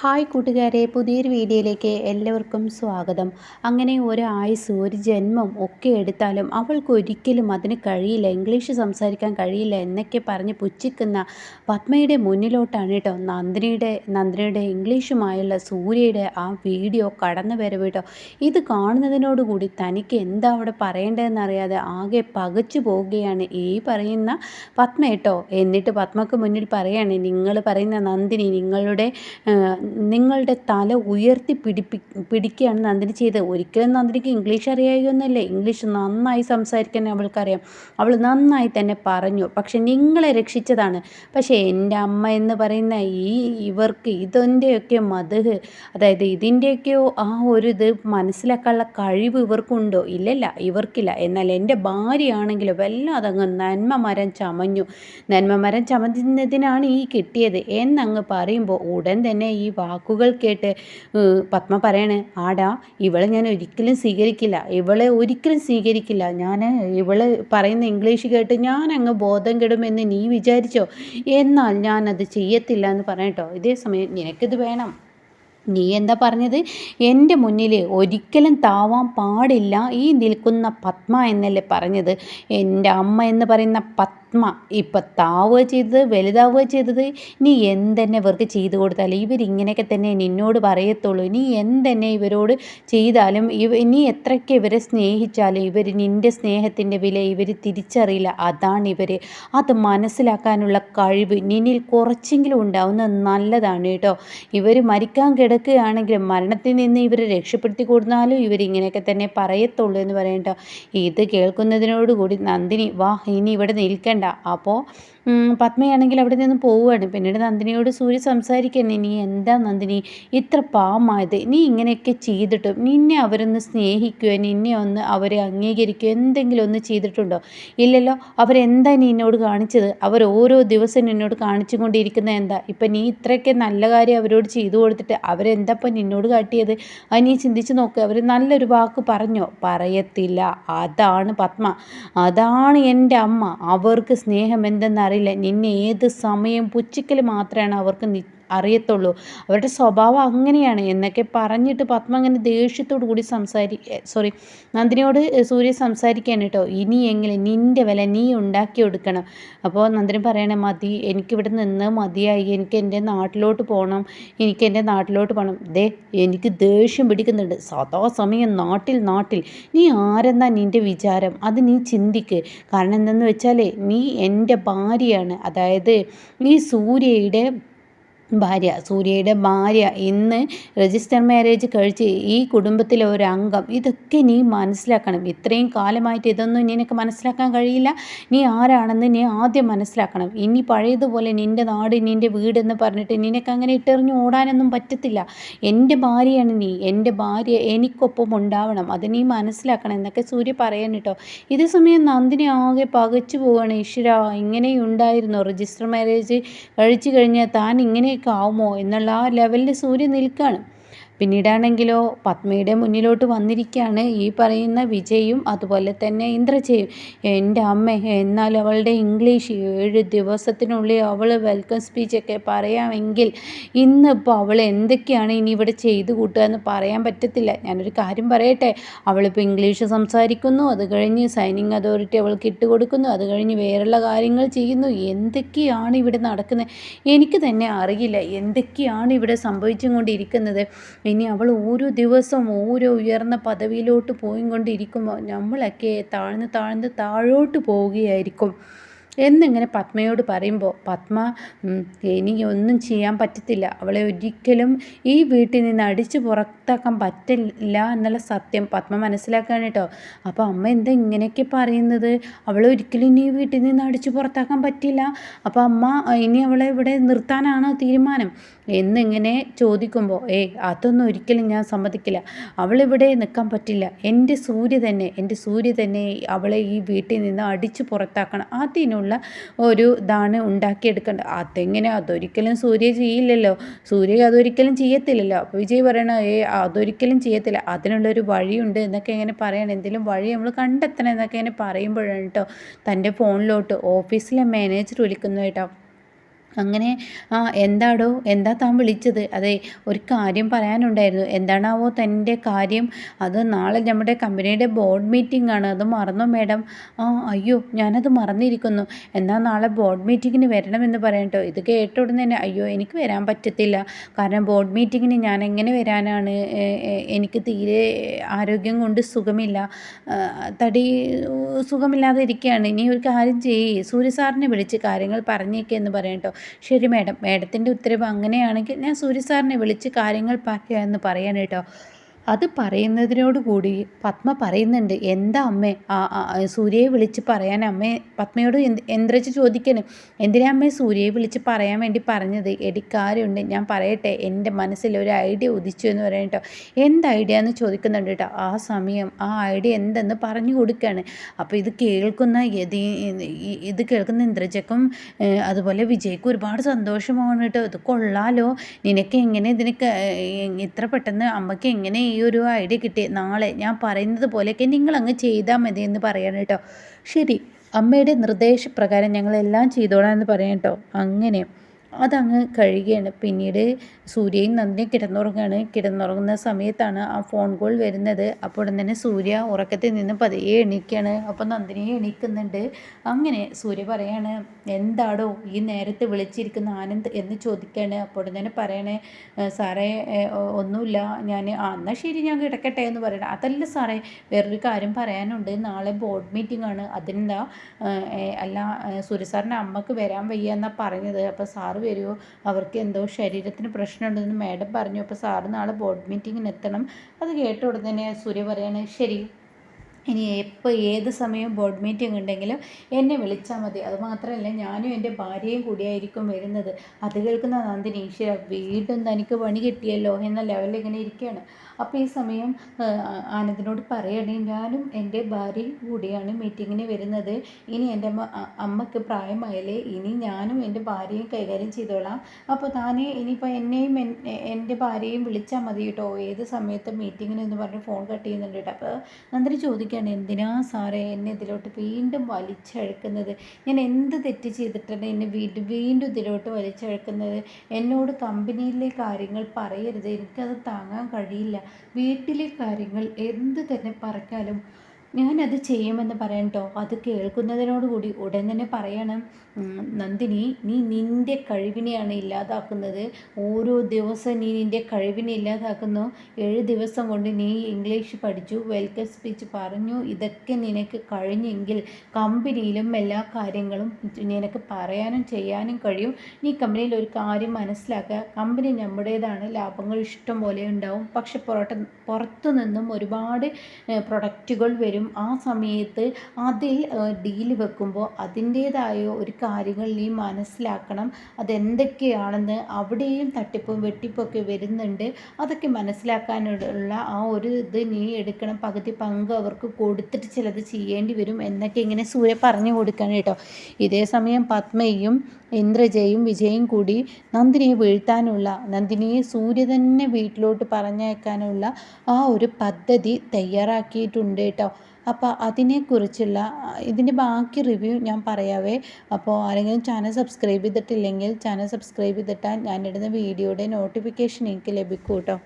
Hi കൂട്ടുകാരെ പുതിയൊരു വീഡിയോയിലേക്ക് എല്ലാവർക്കും സ്വാഗതം. അങ്ങനെ ഒരു ആയുസ് ഒരു ജന്മം ഒക്കെ എടുത്താലും അവൾക്ക് ഒരിക്കലും അതിന് കഴിയില്ല. ഇംഗ്ലീഷ് സംസാരിക്കാൻ കഴിയില്ല എന്നൊക്കെ പറഞ്ഞ് പുച്ഛിക്കുന്ന പത്മയുടെ മുന്നിലോട്ടാണ് കേട്ടോ നന്ദിനിയുടെ നന്ദിനിയുടെ ഇംഗ്ലീഷുമായുള്ള സൂര്യയുടെ ആ വീഡിയോ കടന്നു വരവ് ഇത് കാണുന്നതിനോടുകൂടി തനിക്ക് എന്താ അവിടെ പറയേണ്ടതെന്നറിയാതെ ആകെ പകച്ചു പോവുകയാണ് ഈ പറയുന്ന പത്മ കേട്ടോ. എന്നിട്ട് പത്മക്ക് മുന്നിൽ പറയുകയാണ് നിങ്ങൾ പറയുന്ന നന്ദിനി നിങ്ങളുടെ നിങ്ങളുടെ തല ഉയർത്തി പിടിപ്പി പിടിക്കുകയാണ് നന്ദിനി ചെയ്തത് ഒരിക്കലും നന്ദിനിക്ക് ഇംഗ്ലീഷ് അറിയായൊന്നുമല്ല ഇംഗ്ലീഷ് നന്നായി സംസാരിക്കാൻ അവൾക്കറിയാം. അവൾ നന്നായി തന്നെ പറഞ്ഞു. പക്ഷെ നിങ്ങളെ രക്ഷിച്ചതാണ്. പക്ഷേ എന്റെ അമ്മ എന്ന് പറയുന്ന ഈ ഇവർക്ക് ഇതിന്റെയൊക്കെ മതഹ് അതായത് ഇതിന്റെയൊക്കെയോ ആ ഒരു ഇത് മനസ്സിലാക്കാനുള്ള കഴിവ് ഇവർക്കുണ്ടോ? ഇല്ലല്ല ഇവർക്കില്ല. എന്നാൽ എന്റെ ഭാര്യയാണെങ്കിലും വല്ലാതങ്ങ് നന്മ മരം ചമഞ്ഞു. നന്മ മരം ചമഞ്ഞതിനാണ് ഈ കിട്ടിയത്. എന്നങ്ങ് പറയുമ്പോൾ ഉടൻ തന്നെ ഈ വാക്കുകൾ കേട്ട് പത്മ പറയണേ ആടാ ഇവളെ ഞാൻ ഒരിക്കലും സ്വീകരിക്കില്ല. ഇവളെ ഒരിക്കലും സ്വീകരിക്കില്ല. ഞാൻ ഇവളെ പറയുന്ന ഇംഗ്ലീഷ് കേട്ട് ഞാൻ അങ്ങ് ബോധം കെടുമെന്ന് നീ വിചാരിച്ചോ? എന്നാൽ ഞാനത് ചെയ്യത്തില്ല എന്ന് പറയട്ടോ ഇതേ സമയം നിനക്കിത് വേണം. നീ എന്താ പറഞ്ഞത്? എന്റെ മുന്നിൽ ഒരിക്കലും താവാൻ പാടില്ല ഈ നിൽക്കുന്ന പത്മ എന്നല്ലേ പറഞ്ഞത്. എന്റെ അമ്മ എന്ന് പറയുന്ന പത്മ ഇപ്പം താവുക ചെയ്തത് വലുതാവുക ചെയ്തത്. നീ എന്തെന്നെ ഇവർക്ക് ചെയ്തു കൊടുത്താലും ഇവരിങ്ങനെയൊക്കെ തന്നെ നിന്നോട് പറയത്തുള്ളൂ. നീ എന്തെന്നെ ഇവരോട് ചെയ്താലും ഇവ നീ എത്രയ്ക്ക് ഇവരെ സ്നേഹിച്ചാലും ഇവർ നിന്റെ സ്നേഹത്തിന്റെ വില ഇവർ തിരിച്ചറിയില്ല. അതാണ് ഇവർ അത് മനസ്സിലാക്കാനുള്ള കഴിവ് നിന്നിൽ കുറച്ചെങ്കിലും ഉണ്ടാവുന്നത് നല്ലതാണ് കേട്ടോ. ഇവർ മരിക്കാൻ കിടക്കുകയാണെങ്കിലും മരണത്തിൽ നിന്ന് ഇവരെ രക്ഷപ്പെടുത്തി കൊടുത്താലും ഇവരിങ്ങനെയൊക്കെ തന്നെ പറയത്തുള്ളൂ എന്ന് പറയട്ടോ ഇത് കേൾക്കുന്നതിനോടുകൂടി നന്ദിനി വാ ഇനി ഇവിടെ നിൽക്കണ്ട. അപ്പോൾ പത്മയാണെങ്കിൽ അവിടെ നിന്ന് പോവുകയാണ്. പിന്നീട് നന്ദിനിയോട് സൂര്യ സംസാരിക്കണേ നീ എന്താ നന്ദിനി? ഇത്ര പാവമായത്. നീ ഇങ്ങനെയൊക്കെ ചെയ്തിട്ടും നിന്നെ അവരൊന്ന് സ്നേഹിക്കുകയോ നിന്നെ ഒന്ന് അവരെ അംഗീകരിക്കുകയോ എന്തെങ്കിലും ഒന്ന് ചെയ്തിട്ടുണ്ടോ? ഇല്ലല്ലോ. അവരെന്താ നീ എന്നോട് കാണിച്ചത്? അവർ ഓരോ ദിവസം നിന്നോട് കാണിച്ചു കൊണ്ടിരിക്കുന്നത് എന്താ? ഇപ്പം നീ ഇത്രയൊക്കെ നല്ല കാര്യം അവരോട് ചെയ്തു കൊടുത്തിട്ട് അവരെന്താ ഇപ്പം നിന്നോട് കാട്ടിയത്? അത് നീ ചിന്തിച്ച് നോക്കുക അവർ നല്ലൊരു വാക്ക് പറഞ്ഞോ? പറയത്തില്ല. അതാണ് പത്മ. അതാണ് എന്റെ അമ്മ. അവർക്ക് സ്നേഹം എന്തെന്നറിയില്ല. നിന്നെ ഏത് സമയം പുച്ഛിക്കൽ മാത്രമാണ് അവർക്ക് അറിയത്തുള്ളൂ. അവരുടെ സ്വഭാവം അങ്ങനെയാണ്. എന്നൊക്കെ പറഞ്ഞിട്ട് പത്മ അങ്ങനെ ദേഷ്യത്തോടു കൂടി സംസാരി സോറി നന്ദിനിയോട് സൂര്യ സംസാരിക്കാൻ കേട്ടോ. ഇനിയെങ്കിലും നിന്റെ വില നീ ഉണ്ടാക്കി കൊടുക്കണം. അപ്പോൾ നന്ദിനി പറയണേ മതി എനിക്കിവിടെ നിന്ന് മതിയായി. എനിക്ക് എന്റെ നാട്ടിലോട്ട് പോകണം എനിക്ക് എന്റെ നാട്ടിലോട്ട് പോകണം ദേ എനിക്ക് ദേഷ്യം പിടിക്കുന്നുണ്ട്. സദാസമയം നാട്ടിൽ നാട്ടിൽ. നീ ആരെന്നാ നിന്റെ വിചാരം? അത് നീ ചിന്തിക്ക്. കാരണം എന്തെന്ന് വെച്ചാലേ നീ എന്റെ ഭാര്യയാണ്. അതായത് നീ സൂര്യയുടെ ഭാര്യ സൂര്യയുടെ ഭാര്യ ഇന്ന് രജിസ്റ്റർ മാരേജ് കഴിച്ച് ഈ കുടുംബത്തിലെ ഒരു അംഗം. ഇതൊക്കെ നീ മനസ്സിലാക്കണം. ഇത്രയും കാലമായിട്ട് ഇതൊന്നും നിനക്ക് മനസ്സിലാക്കാൻ കഴിയില്ല. നീ ആരാണെന്ന് നീ ആദ്യം മനസ്സിലാക്കണം. ഇനി പഴയതുപോലെ നിന്റെ നാട് നിന്റെ വീടെന്ന് പറഞ്ഞിട്ട് നിനക്ക് അങ്ങനെ ഇട്ടെറിഞ്ഞ് ഓടാനൊന്നും പറ്റത്തില്ല. എന്റെ ഭാര്യയാണ് നീ. എന്റെ ഭാര്യ എനിക്കൊപ്പം ഉണ്ടാവണം. അത് നീ മനസ്സിലാക്കണം എന്നൊക്കെ സൂര്യ പറയാൻ കേട്ടോ. ഇതേ സമയം നന്ദിനി ആകെ പകച്ചു പോവുകയാണ് ഈശ്വര ഇങ്ങനെയുണ്ടായിരുന്നു. രജിസ്റ്റർ മാരേജ് കഴിച്ചു കഴിഞ്ഞാൽ താൻ ഇങ്ങനെ ആവുമോ എന്നുള്ള ആ ലെവലിൽ സൂര്യൻ നിൽക്കുകയാണ് പിന്നീടാണെങ്കിലോ പത്മയുടെ മുന്നിലോട്ട് വന്നിരിക്കുകയാണ്. ഈ പറയുന്ന വിജയും അതുപോലെ തന്നെ ഇന്ദ്രജയും എന്റെ അമ്മ എന്നാൽ അവളുടെ ഇംഗ്ലീഷ് ഏഴ് ദിവസത്തിനുള്ളിൽ അവൾ വെൽക്കം സ്പീച്ചൊക്കെ പറയാമെങ്കിൽ ഇന്നിപ്പോൾ അവൾ എന്തൊക്കെയാണ് ഇനി ഇവിടെ ചെയ്തു കൂട്ടുക എന്ന് പറയാൻ പറ്റത്തില്ല. ഞാനൊരു കാര്യം പറയട്ടെ. അവളിപ്പോൾ ഇംഗ്ലീഷ് സംസാരിക്കുന്നു അത് കഴിഞ്ഞ് സൈനിങ് അതോറിറ്റി അവൾക്ക് ഇട്ടുകൊടുക്കുന്നു അത് കഴിഞ്ഞ് വേറെയുള്ള കാര്യങ്ങൾ ചെയ്യുന്നു. എന്തൊക്കെയാണ് ഇവിടെ നടക്കുന്നത്? എനിക്ക് തന്നെ അറിയില്ല. എന്തൊക്കെയാണ് ഇവിടെ സംഭവിച്ചുകൊണ്ടിരിക്കുന്നത് ഇനി അവൾ ഓരോ ദിവസവും ഓരോ ഉയർന്ന പദവിയിലോട്ട് പോയിക്കൊണ്ടിരിക്കുമ്പോൾ നമ്മളൊക്കെ താഴ്ന്ന് താഴ്ന്ന് താഴോട്ട് പോവുകയായിരിക്കും. എന്നിങ്ങനെ പത്മയോട് പറയുമ്പോൾ പത്മ എനിക്ക് ഒന്നും ചെയ്യാൻ പറ്റത്തില്ല. അവളെ ഒരിക്കലും ഈ വീട്ടിൽ നിന്ന് അടിച്ചു പുറത്താക്കാൻ പറ്റില്ല എന്നുള്ള സത്യം പത്മ മനസ്സിലാക്കാണ് കേട്ടോ. അപ്പോൾ അമ്മ എന്താ ഇങ്ങനെയൊക്കെ പറയുന്നത്? അവളെ ഒരിക്കലും ഇനി ഈ വീട്ടിൽ നിന്ന് അടിച്ചു പുറത്താക്കാൻ പറ്റില്ല. അപ്പോൾ അമ്മ ഇനി അവളെ ഇവിടെ നിർത്താനാണോ തീരുമാനം? എന്നിങ്ങനെ ചോദിക്കുമ്പോൾ ഏയ് അതൊന്നും ഒരിക്കലും ഞാൻ സമ്മതിക്കില്ല. അവളിവിടെ നിൽക്കാൻ പറ്റില്ല. എന്റെ സൂര്യ തന്നെ എന്റെ സൂര്യ തന്നെ അവളെ ഈ വീട്ടിൽ നിന്ന് അടിച്ചു പുറത്താക്കണം. അതിനുള്ള ഒരു ഇതാണ് ഉണ്ടാക്കിയെടുക്കേണ്ടത്. അതെങ്ങനെ? അതൊരിക്കലും സൂര്യ ചെയ്യില്ലല്ലോ. സൂര്യ അതൊരിക്കലും ചെയ്യത്തില്ലല്ലോ. അപ്പോൾ വിജയ് പറയണ ഏ അതൊരിക്കലും ചെയ്യത്തില്ല. അതിനുള്ളൊരു വഴിയുണ്ട് എന്നൊക്കെ ഇങ്ങനെ പറയണം എന്തെങ്കിലും വഴി നമ്മൾ കണ്ടെത്തണം എന്നൊക്കെ ഇങ്ങനെ പറയുമ്പോഴാണ് കേട്ടോ തന്റെ ഫോണിലോട്ട് ഓഫീസിലെ മാനേജർ വിളിക്കുന്നു കേട്ടോ അങ്ങനെ ആ എന്താടോ എന്താ താൻ വിളിച്ചത്? അതെ ഒരു കാര്യം പറയാനുണ്ടായിരുന്നു. എന്താണാവോ തന്റെ കാര്യം? അത് നാളെ നമ്മുടെ കമ്പനിയുടെ ബോർഡ് മീറ്റിംഗ് ആണ് അത് മറന്നോ മേഡം? ആ അയ്യോ ഞാനത് മറന്നിരിക്കുന്നു. എന്നാൽ നാളെ ബോർഡ് മീറ്റിങ്ങിന് വരണമെന്ന് പറയട്ടോ ഇത് കേട്ട ഉടനെ തന്നെ അയ്യോ എനിക്ക് വരാൻ പറ്റത്തില്ല. കാരണം ബോർഡ് മീറ്റിങ്ങിന് ഞാൻ എങ്ങനെ വരാനാണ്? എനിക്ക് തീരെ ആരോഗ്യം കൊണ്ട് സുഖമില്ല. തടി സുഖമില്ലാതെ ഇരിക്കുകയാണ് ഇനി ഒരു കാര്യം ചെയ്യേ. സൂര്യ സാറിനെ വിളിച്ച് കാര്യങ്ങൾ പറഞ്ഞേക്കെന്ന് പറയട്ടോ ശരി മേഡം. മാഡത്തിന്റെ ഉത്തരവ് അങ്ങനെയാണെങ്കിൽ ഞാൻ സൂര്യ സാറിനെ വിളിച്ച് കാര്യങ്ങൾ പറയാമെന്ന് പറയാൻ കേട്ടോ. അത് പറയുന്നതിനോട് കൂടി പത്മ പറയുന്നുണ്ട് എന്താ അമ്മേ? സൂര്യയെ വിളിച്ച് പറയാൻ അമ്മേ പത്മയോട് എന്ത്രച്ച് ചോദിക്കണേ? എന്തിനാ അമ്മേ സൂര്യയെ വിളിച്ച് പറയാൻ വേണ്ടി പറഞ്ഞത്? എടിക്കാരുണ്ട് ഞാൻ പറയട്ടെ. എന്റെ മനസ്സിൽ ഒരു ഐഡിയ ഉദിച്ചു എന്ന് പറയാം കേട്ടോ എന്ത് ഐഡിയ എന്ന് ചോദിക്കുന്നുണ്ട് കേട്ടോ ആ സമയം ആ ഐഡിയ എന്തെന്ന് പറഞ്ഞു കൊടുക്കുകയാണ് അപ്പോൾ ഇത് കേൾക്കുന്ന യതി ഇത് കേൾക്കുന്ന ഇന്ദ്രജക്കും അതുപോലെ വിജയ്ക്കും ഒരുപാട് സന്തോഷമാണ് കേട്ടോ ഇത് കൊള്ളാലോ. നിനക്ക് എങ്ങനെ ഇതിനൊക്കെ ഇത്ര പെട്ടെന്ന് അമ്മയ്ക്ക് എങ്ങനെ ഈ ഒരു ഐഡിയ കിട്ടി. നാളെ ഞാൻ പറയുന്നത് പോലെയൊക്കെ നിങ്ങൾ അങ്ങ് ചെയ്താൽ മതി എന്ന് പറയണം കേട്ടോ. ശരി അമ്മയുടെ നിർദ്ദേശപ്രകാരം ഞങ്ങളെല്ലാം ചെയ്തോളാം എന്ന് പറയാം കേട്ടോ. അങ്ങനെ അതങ്ങ് കഴിയുകയാണ് പിന്നീട് സൂര്യയും നന്ദിയും കിടന്നുറങ്ങുകയാണ് കിടന്നുറങ്ങുന്ന സമയത്താണ് ആ ഫോൺ കോൾ വരുന്നത്. അപ്പോൾ തന്നെ സൂര്യ ഉറക്കത്തിൽ നിന്ന് പതിയെ എണീക്കുകയാണ് അപ്പോൾ നന്ദിനിയെ എണീക്കുന്നുണ്ട്. അങ്ങനെ സൂര്യ പറയാണ് എന്താടോ ഈ നേരത്തെ വിളിച്ചിരിക്കുന്ന ആനന്ദ് എന്ന് ചോദിക്കുകയാണ് അപ്പോൾ തന്നെ പറയണേ സാറേ ഒന്നുമില്ല. ഞാൻ ആ എന്നാൽ ശരി ഞാൻ കിടക്കട്ടെ എന്ന് പറയണം. അതല്ല സാറേ വേറൊരു കാര്യം പറയാനുണ്ട്. നാളെ ബോർഡ് മീറ്റിംഗ് ആണ്. അതിനെന്താ അല്ല സൂര്യ സാറിന്റെ അമ്മയ്ക്ക് വരാൻ വയ്യ എന്നാണ് പറഞ്ഞത്. അപ്പോൾ സാറ് വരുമോ അവർക്ക് എന്തോ ശരീരത്തിന് പ്രശ്നമുണ്ടെന്ന് മാഡം പറഞ്ഞു. അപ്പോൾ സാറ് നാളെ ബോർഡ് മീറ്റിങ്ങിന് എത്തണം. അത് കേട്ട ഉടനെ സൂര്യ പറയാണ് ശരി. ഇനി എപ്പോൾ ഏത് സമയം ബോർഡ് മീറ്റിംഗ് ഉണ്ടെങ്കിലും എന്നെ വിളിച്ചാൽ മതി. അതുമാത്രമല്ല ഞാനും എന്റെ ഭാര്യയും കൂടിയായിരിക്കും വരുന്നത്. അത് കേൾക്കുന്ന നന്ദിനി ഈശ്വര വീണ്ടും തനിക്ക് പണി കിട്ടിയല്ലോ? എന്ന ലെവലിൽ ഇങ്ങനെ ഇരിക്കുകയാണ്. അപ്പോൾ ഈ സമയം ആനന്ദിനോട് പറയണേ ഞാനും എന്റെ ഭാര്യയും കൂടിയാണ് മീറ്റിങ്ങിന് വരുന്നത്. ഇനി എന്റെ അമ്മ അമ്മയ്ക്ക് പ്രായമായാലേ ഇനി ഞാനും എന്റെ ഭാര്യയും കൈകാര്യം ചെയ്തോളാം. അപ്പോൾ താനേ ഇനിയിപ്പോൾ എന്നെയും എന്റെ ഭാര്യയും വിളിച്ചാൽ മതി കേട്ടോ. ഏത് സമയത്ത് മീറ്റിങ്ങിന് എന്ന് പറഞ്ഞ് ഫോൺ കട്ട് ചെയ്യുന്നുണ്ട് കേട്ടോ. അപ്പോൾ നന്ദി ചോദിക്കുകയാണ് എന്തിനാ സാറേ എന്നെ ഇതിലോട്ട് വീണ്ടും വലിച്ചഴക്കുന്നത്? ഞാൻ എന്ത് തെറ്റ് ചെയ്തിട്ടാണ് എന്നെ വീണ്ടും വീണ്ടും ഇതിലോട്ട് വലിച്ചഴക്കുന്നത്? എന്നോട് കമ്പനിയിലെ കാര്യങ്ങൾ പറയരുത്. എനിക്കത് താങ്ങാൻ കഴിയില്ല. വീട്ടിലെ കാര്യങ്ങൾ എന്ത് തന്നെ പറഞ്ഞാലും ഞാനത് ചെയ്യുമെന്ന് പറയണ്ടോ അത് കേൾക്കുന്നതിനോടുകൂടി ഉടൻ തന്നെ പറയണം. നന്ദിനി നീ നിന്റെ കഴിവിനെയാണ് ഇല്ലാതാക്കുന്നത്. ഓരോ ദിവസം നീ നിന്റെ കഴിവിനെ ഇല്ലാതാക്കുന്നു. ഏഴ് ദിവസം കൊണ്ട് നീ ഇംഗ്ലീഷ് പഠിച്ചു വെൽക്കം സ്പീച്ച് പറഞ്ഞു. ഇതൊക്കെ നിനക്ക് കഴിഞ്ഞെങ്കിൽ കമ്പനിയിലും എല്ലാ കാര്യങ്ങളും നിനക്ക് പറയാനും ചെയ്യാനും കഴിയും. നീ കമ്പനിയിൽ ഒരു കാര്യം മനസ്സിലാക്കുക. കമ്പനി നമ്മുടേതാണ്. ലാഭങ്ങൾ ഇഷ്ടം പോലെ ഉണ്ടാവും. പക്ഷെ പുറത്ത് പുറത്തു നിന്നും ഒരുപാട് പ്രൊഡക്റ്റുകൾ വരും. വരും. ആ സമയത്ത് അതിൽ ഡീൽ വെക്കുമ്പോൾ അതിന്റേതായ ഒരു കാര്യങ്ങൾ നീ മനസ്സിലാക്കണം. അതെന്തൊക്കെയാണെന്ന് അവിടെയും തട്ടിപ്പും വെട്ടിപ്പൊക്കെ വരുന്നുണ്ട്. അതൊക്കെ മനസ്സിലാക്കാനുള്ള ആ ഒരു ഇത് നീ എടുക്കണം. പകുതി പങ്ക് അവർക്ക് കൊടുത്തിട്ട് ചിലത് ചെയ്യേണ്ടി വരും എന്നൊക്കെ ഇങ്ങനെ സൂര്യ പറഞ്ഞു കൊടുക്കണം കേട്ടോ. ഇതേ സമയം പത്മയും ഇന്ദ്രജയും വിജയും കൂടി നന്ദിനിയെ വീഴ്ത്താനുള്ള നന്ദിനിയെ സൂര്യ തന്നെ വീട്ടിലോട്ട് പറഞ്ഞയക്കാനുള്ള ആ ഒരു പദ്ധതി തയ്യാറാക്കിയിട്ടുണ്ട് കേട്ടോ. അപ്പോൾ അതിനെക്കുറിച്ചുള്ള ഇതിന്റെ ബാക്കി റിവ്യൂ ഞാൻ പറയാവേ. അപ്പോൾ ആരെങ്കിലും ചാനൽ സബ്സ്ക്രൈബ് ചെയ്തിട്ടില്ലെങ്കിൽ ചാനൽ സബ്സ്ക്രൈബ് ചെയ്തിട്ടാൽ ഞാനിടുന്ന വീഡിയോയുടെ നോട്ടിഫിക്കേഷൻ എനിക്ക് ലഭിക്കും കേട്ടോ